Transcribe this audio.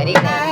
very